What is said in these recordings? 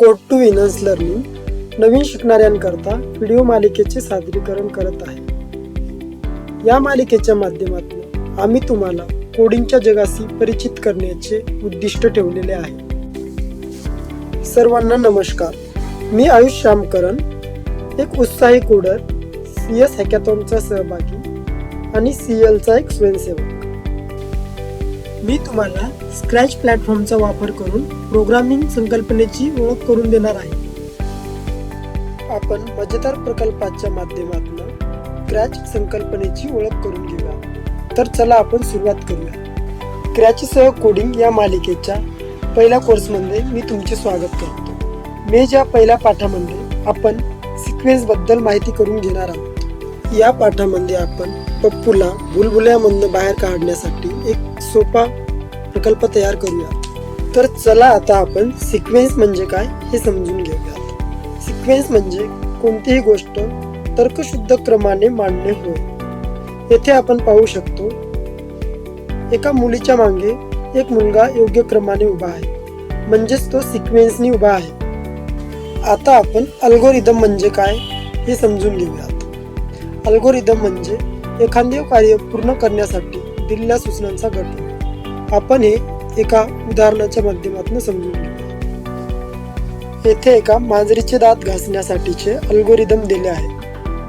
Code to winners learning नवीन शिकणाऱ्यांकरता video मालिकेचे सादरीकरण करत आहे. या मालिकेच्या माध्यमातून आम्ही तुम्हाला कोडिंगच्या जगाशी परिचित करण्याचे उद्दिष्ट ठेवलेले आहे. सर्वांना नमस्कार. मी आयुष श्यामकरण एक उत्साही कोडर सी एस हॅकॅथॉनचा सहभागी आणि सी एलचा एक स्वयंसेवक. मी तुम्हाला स्क्रॅच प्लॅटफॉर्मचा वापर करून प्रोग्रामिंग संकल्पनेची ओळख करून देणार आहे. आपण मजेदार प्रकल्पाच्या माध्यमातून क्रॅच संकल्पनेची ओळख करून घेऊया. तर चला आपण सुरुवात करूया. क्रॅचसह कोडिंग या मालिकेच्या पहिल्या कोर्समध्ये मी तुमचे स्वागत करतो. मे या पहिल्या पाठामध्ये आपण सिक्वेन्सबद्दल माहिती करून घेणार आहोत या पाठामध्ये आपण पप्पूला बुलबुल्यामधनं बाहेर काढण्यासाठी एक सोपा प्रकल्प तयार करूया तर चला आता आपण सिक्वेन्स म्हणजे काय हे समजून घेऊयात. सिक्वेन्स म्हणजे कोणतीही गोष्ट तर्कशुद्ध क्रमाने मांडणे होय. येथे आपण पाहू शकतो एका मुलीच्या मागे एक मुलगा योग्य क्रमाने उभा आहे. म्हणजेच तो सिक्वेन्सनी उभा आहे. आता आपण अल्गोरिदम म्हणजे काय हे समजून घेऊयात. अल्गोरिदम म्हणजे एखादे कार्य पूर्ण करण्यासाठी दिलेल्या सूचनांचा गट. आपण हे एका उदाहरणाच्या माध्यमातून समजून येथे एका मांजरीचे दात घासण्यासाठीचे अल्गोरिदम दिले आहे.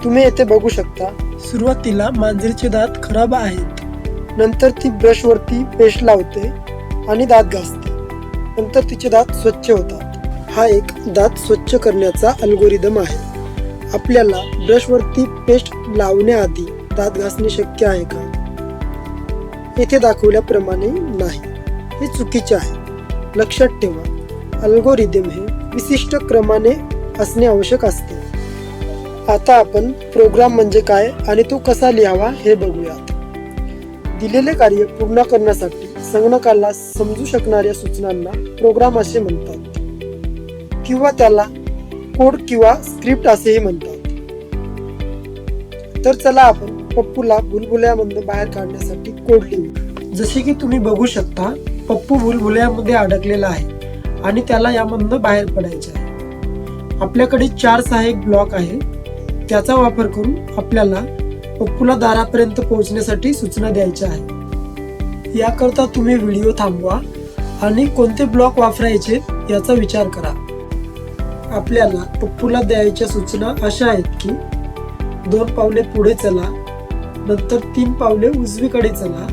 तुम्ही येथे बघू शकता सुरुवातीला मांजरीचे दात खराब आहेत. नंतर ती ब्रशवरती पेस्ट लावते आणि दात घासते. नंतर तिचे दात स्वच्छ होतात. हा एक दात स्वच्छ करण्याचा अल्गोरिदम आहे. आपल्याला ब्रशवरती पेस्ट लावण्याआधी दात घासणे शक्य आहे का? येथे दाखवल्याप्रमाणे नाही. हे चुकीचे आहे. लक्षात ठेवा अल्गोरिदम हे विशिष्ट क्रमाने असणे आवश्यक असते. आता आपण प्रोग्राम म्हणजे काय आणि तो कसा लिहावा हे बघूयात. दिलेले कार्य पूर्ण करण्यासाठी संगणकाला समजू शकणाऱ्या सूचनांना प्रोग्राम असे म्हणतात. किंवा त्याला कोड किंवा स्क्रिप्ट असेही म्हणतात. तर चला आपण पप्पूला बुलबुल्यामधून बाहेर काढण्यासाठी कोडली जसे की तुम्ही बघू शकता पप्पू बुलबुल्यामध्ये अडकलेला आहे आणि त्याला यामधनं बाहेर पडायचे आहे. आपल्याकडे चार सहाय्यक ब्लॉक आहे. त्याचा वापर करून आपल्याला पप्पूला दारापर्यंत पोहोचण्यासाठी सूचना द्यायच्या आहे याकरता तुम्ही व्हिडिओ थांबवा आणि कोणते ब्लॉक वापरायचे याचा विचार करा. आपल्याला पप्पूला द्यायच्या सूचना अशा आहेत की दोन पावले पुढे चला नंतर तीन पावले उजवीकडे चला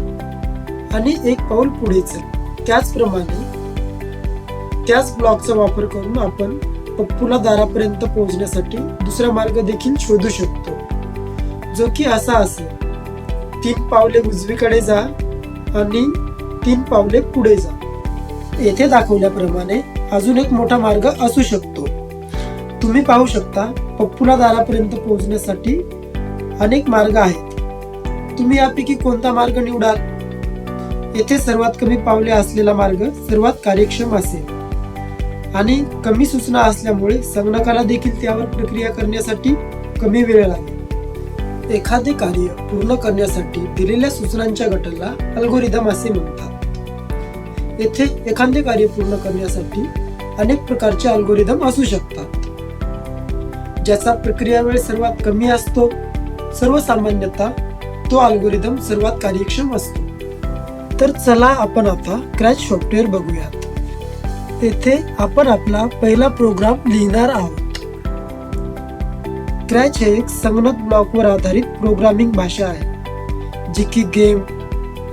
आणि एक पाऊल पुढे चला. त्याचप्रमाणे त्याच ब्लॉकचा वापर करून आपण पप्पूला दारापर्यंत पोहोचण्यासाठी दुसरा मार्ग देखील शोधू शकतो. जो की असा असेल. तीन पावले उजवीकडे जा आणि तीन पावले पुढे जा. येथे दाखवल्याप्रमाणे अजून एक मोठा मार्ग असू शकतो. तुम्ही पाहू शकता पप्पूला दारापर्यंत पोहोचण्यासाठी अनेक मार्ग आहेत. तुम्ही यापैकी कोणता मार्ग निवडाल? येथे सर्वात कमी पावले असलेला मार्ग सर्वात कार्यक्षम असेल. आणि कमी सूचना असल्यामुळे संगणकाला देखील त्यावर प्रक्रिया करण्यासाठी कमी वेळ लागेल. एखादे कार्य पूर्ण करण्यासाठी दिलेल्या सूचनांच्या गटाला अल्गोरिदम असे म्हणतात. येथे एखादे कार्य पूर्ण करण्यासाठी अनेक प्रकारचे अल्गोरिदम असू शकतात. ज्याचा प्रक्रिया वेळ सर्वात कमी असतो सर्वसामान्यतः तो अल्गोरिदम सर्वात कार्यक्षम असतो. तर चला आपण आता क्रॅच सॉफ्टवेअर बघूयात. येथे आपण आपला पहिला प्रोग्राम लिहिणार आहोत. क्रॅच हे एक संगणक ब्लॉकवर आधारित प्रोग्रामिंग भाषा आहे जी की गेम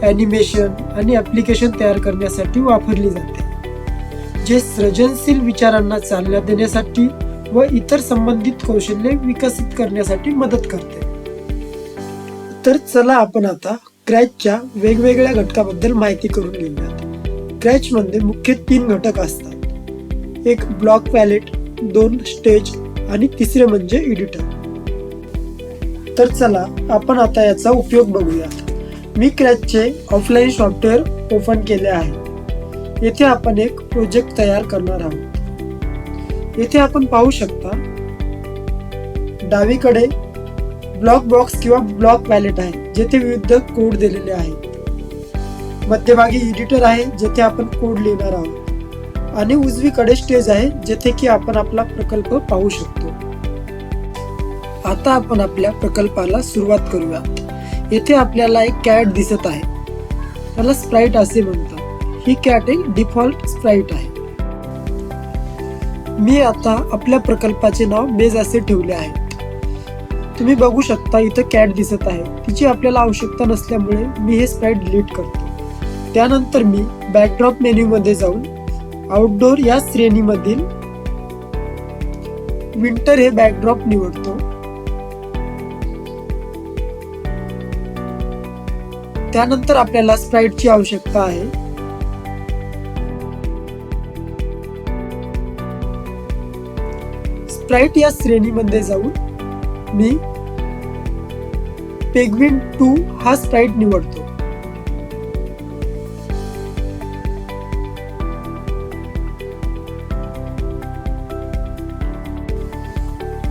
ॲनिमेशन आणि ॲप्लिकेशन तयार करण्यासाठी वापरली जाते जे सृजनशील विचारांना चालना देण्यासाठी व इतर संबंधित कौशल्ये विकसित करण्यासाठी मदत करते. तर चला आपण आता क्रॅचच्या वेगवेगळ्या घटकाबद्दल माहिती करून घेऊयात. क्रॅचमध्ये म्हणजे मुख्य तीन घटक असतात. एक ब्लॉक पॅलेट दोन स्टेज आणि तिसरे म्हणजे एडिटर. तर चला आपण आता याचा उपयोग बघूयात. मी क्रॅचचे ऑफलाईन सॉफ्टवेअर ओपन केले आहे. येथे आपण एक प्रोजेक्ट तयार करणार आहोत. येथे आपण पाहू शकता डावीकडे ब्लॉक बॉक्स किंवा ब्लॉक पॅलेट आहे जेथे विविध कोड दिलेले आहेत मध्यभागी एडिटर आहे जेथे आपण कोड लिहिणार आहोत. आणि उजवीकडे स्टेज आहे जेथे की आपण आपला प्रकल्प पाहू शकतो. आता आपण आपल्या प्रकल्पाला सुरुवात करूया. येथे आपल्याला एक कॅट दिसत आहे. त्याला स्प्राईट असे म्हणतात. ही कॅट एक डिफॉल्ट स्प्राईट आहे. मी आता आपल्या प्रकल्पाचे नाव मेज असे ठेवले आहे. तुम्ही बघू शकता इथं कॅट दिसत आहे. तिची आपल्याला आवश्यकता नसल्यामुळे मी हे स्प्राईट डिलीट करतो. त्यानंतर मी बॅकड्रॉप मेन्यू मध्ये जाऊन आउटडोर या श्रेणीमधील विंटर हे बॅकड्रॉप निवडतो. त्यानंतर आपल्याला स्प्राईटची आवश्यकता आहे. स्प्राईट या श्रेणीमध्ये जाऊन मी पेग्विन टू हा स्प्राईट निवडतो.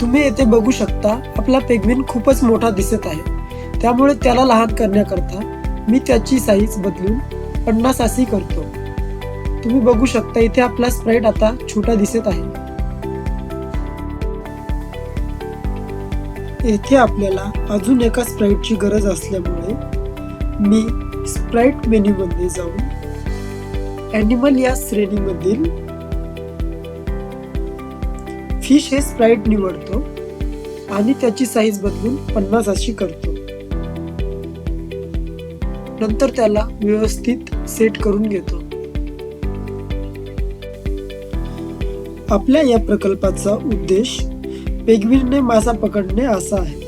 तुम्ही येथे बघू शकता आपला पेग्विन खूपच मोठा दिसत आहे. त्यामुळे त्याला लहान करण्याकरता मी त्याची साईज बदलून पन्नास अशी करतो. तुम्ही बघू शकता इथे आपला स्प्राईट आता छोटा दिसत आहे. येथे आपल्याला अजून एका स्प्राईटची गरज असल्यामुळे मी स्प्राईट मेन्यूमध्ये जाऊन ॲनिमल या श्रेणीमधील फिश हे स्प्राईट निवडतो आणि त्याची साईज बदलून पन्नास अशी करतो. नंतर त्याला व्यवस्थित सेट करून घेतो. आपल्या या प्रकल्पाचा उद्देश पेगविनने मासा पकडणे असा आहे.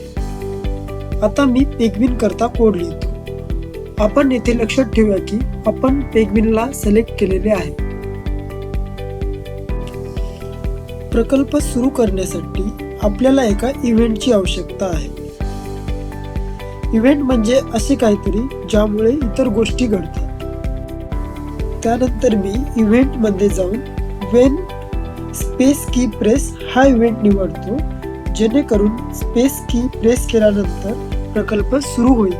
आता मी पेगविन करता कोड लिहितो. आपण येथे लक्षात ठेवूया की आपण पेगविनला सिलेक्ट केलेले आहे. प्रकल्प सुरू करण्यासाठी आपल्याला एका इव्हेंटची आवश्यकता आहे. इव्हेंट म्हणजे असे काहीतरी ज्यामुळे इतर गोष्टी घडतात. त्यानंतर मी इव्हेंटमध्ये जाऊन वेन स्पेस की प्रेस हा इव्हेंट निवडतो जेणेकरून स्पेस की प्रेस केल्यानंतर प्रकल्प सुरू होईल.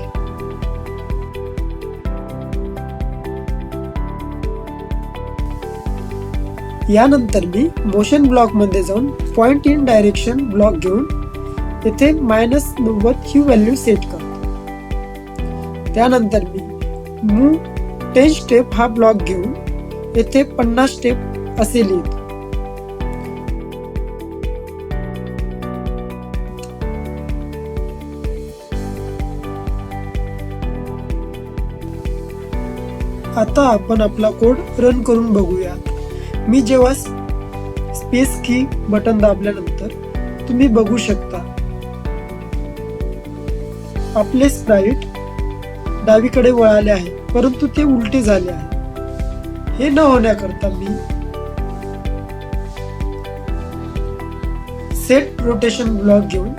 यानंतर मी मोशन ब्लॉकमध्ये जाऊन पॉइंट इन डायरेक्शन ब्लॉक घेऊन येथे मायनस नव्वद ही व्हॅल्यू सेट करतो. त्यानंतर मी मूव टेन स्टेप हा ब्लॉक घेऊन येथे पन्नास स्टेप असे लिहितो. आता आपण आपला कोड रन करून बघूया मी जेव्हा स्पेस की बटन दाबल्यानंतर तुम्ही बघू शकता. आपले स्प्राईट डावीकडे वळाले आहे परंतु ते उलटे झाले आहे. हे न होण्याकरता मी सेट रोटेशन ब्लॉक घेऊन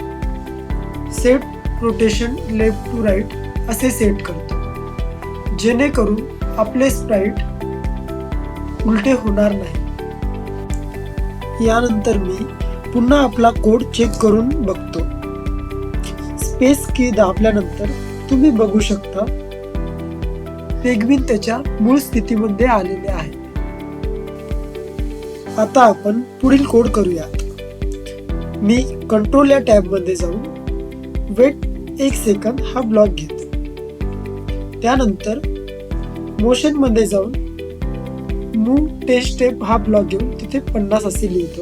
set rotation left to right असे सेट करतो. जेणेकरून आपले स्प्राईट उलटे होणार नाही. यानंतर मी पुन्हा आपला कोड चेक करून बघतो. स्पेस की दाबल्यानंतर तुम्ही बघू शकता पेगविन त्याच्या मूळ स्थितीमध्ये आलेले आहे. आता आपण पुढील कोड करूयात. मी कंट्रोल या टॅबमध्ये जाऊन वेट एक सेकंद हा ब्लॉक घेतो. त्यानंतर मोशनमध्ये जाऊन मूव टेस्ट स्टेप हा ब्लॉक घेऊन तिथे पन्नास असे लिहितो.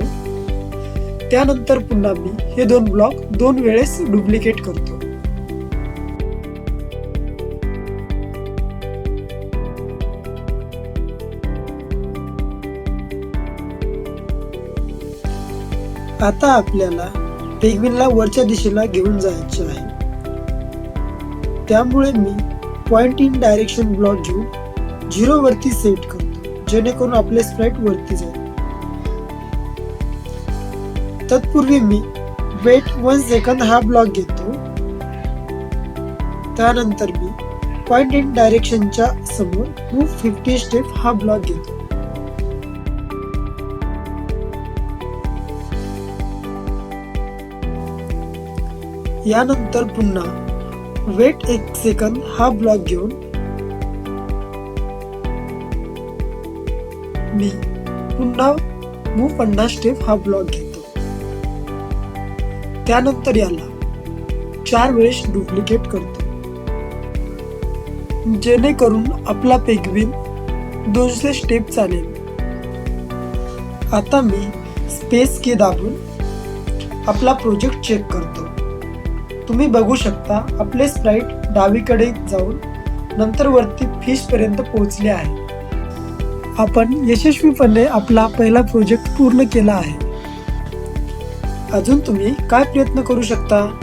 त्यानंतर पुन्हा मी हे दोन ब्लॉक दोन वेळेस डुप्लिकेट करतो. आता आपल्याला पेगविनला वरच्या दिशेला घेऊन जायचे आहे. त्यामुळे मी पॉइंट इन डायरेक्शन ब्लॉक घेऊन झिरो वरती सेट करतो जेणेकरून आपले स्प्राईट वरती जाईल. तत्पूर्वी मी वेट वन सेकंद हा ब्लॉक घेतो. त्यानंतर मी पॉइंट इन डायरेक्शनच्या समोर टू फिफ्टी स्टेप हा ब्लॉक घेतो. यानंतर पुन्हा वेट एक सेकंद हा ब्लॉक घेऊन मी. पुन्हा मूव पन्नास स्टेप हा ब्लॉक घेतो. त्यानंतर याला चार वेळेस डुप्लिकेट करतो. जेणेकरून आपला पेगविन दोनशे स्टेप चालेल. आता मी स्पेस की दाबून आपला प्रोजेक्ट चेक करतो. तुम्ही बघू शकता आपले स्प्राईट डावीकडे जाऊन नंतर वरती फिशपर्यंत पोहोचले आहे. आपण यशस्वीपणे आपला पहिला प्रोजेक्ट पूर्ण केला आहे. अजून तुम्ही काय प्रयत्न करू शकता?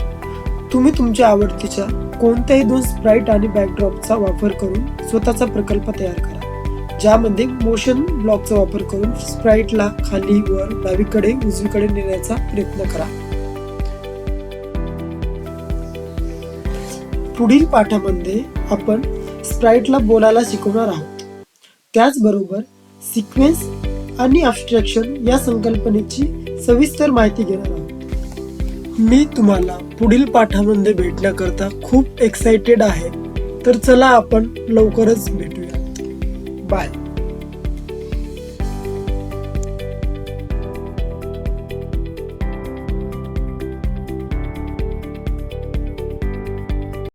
तुम्ही तुमच्या आवडतीच्या कोणत्याही दोन स्प्राईट आणि बॅकड्रॉपचा वापर करून स्वतःचा प्रकल्प तयार करा. ज्यामध्ये मोशन ब्लॉकचा वापर करून स्प्राईटला खाली वर डावीकडे उजवीकडे नेण्याचा प्रयत्न करा. पुढील पाठामध्ये आपण स्प्राईटला बोलायला शिकवणार आहोत. त्याचबरोबर सिक्वेन्स आणि अब्स्ट्रॅक्शन या संकल्पनेची सविस्तर माहिती घेणार आहोत. मी तुम्हाला पुढील पाठामध्ये भेटण्याकरता खूप एक्साइटेड आहे. तर चला आपण लवकरच भेटूया बाय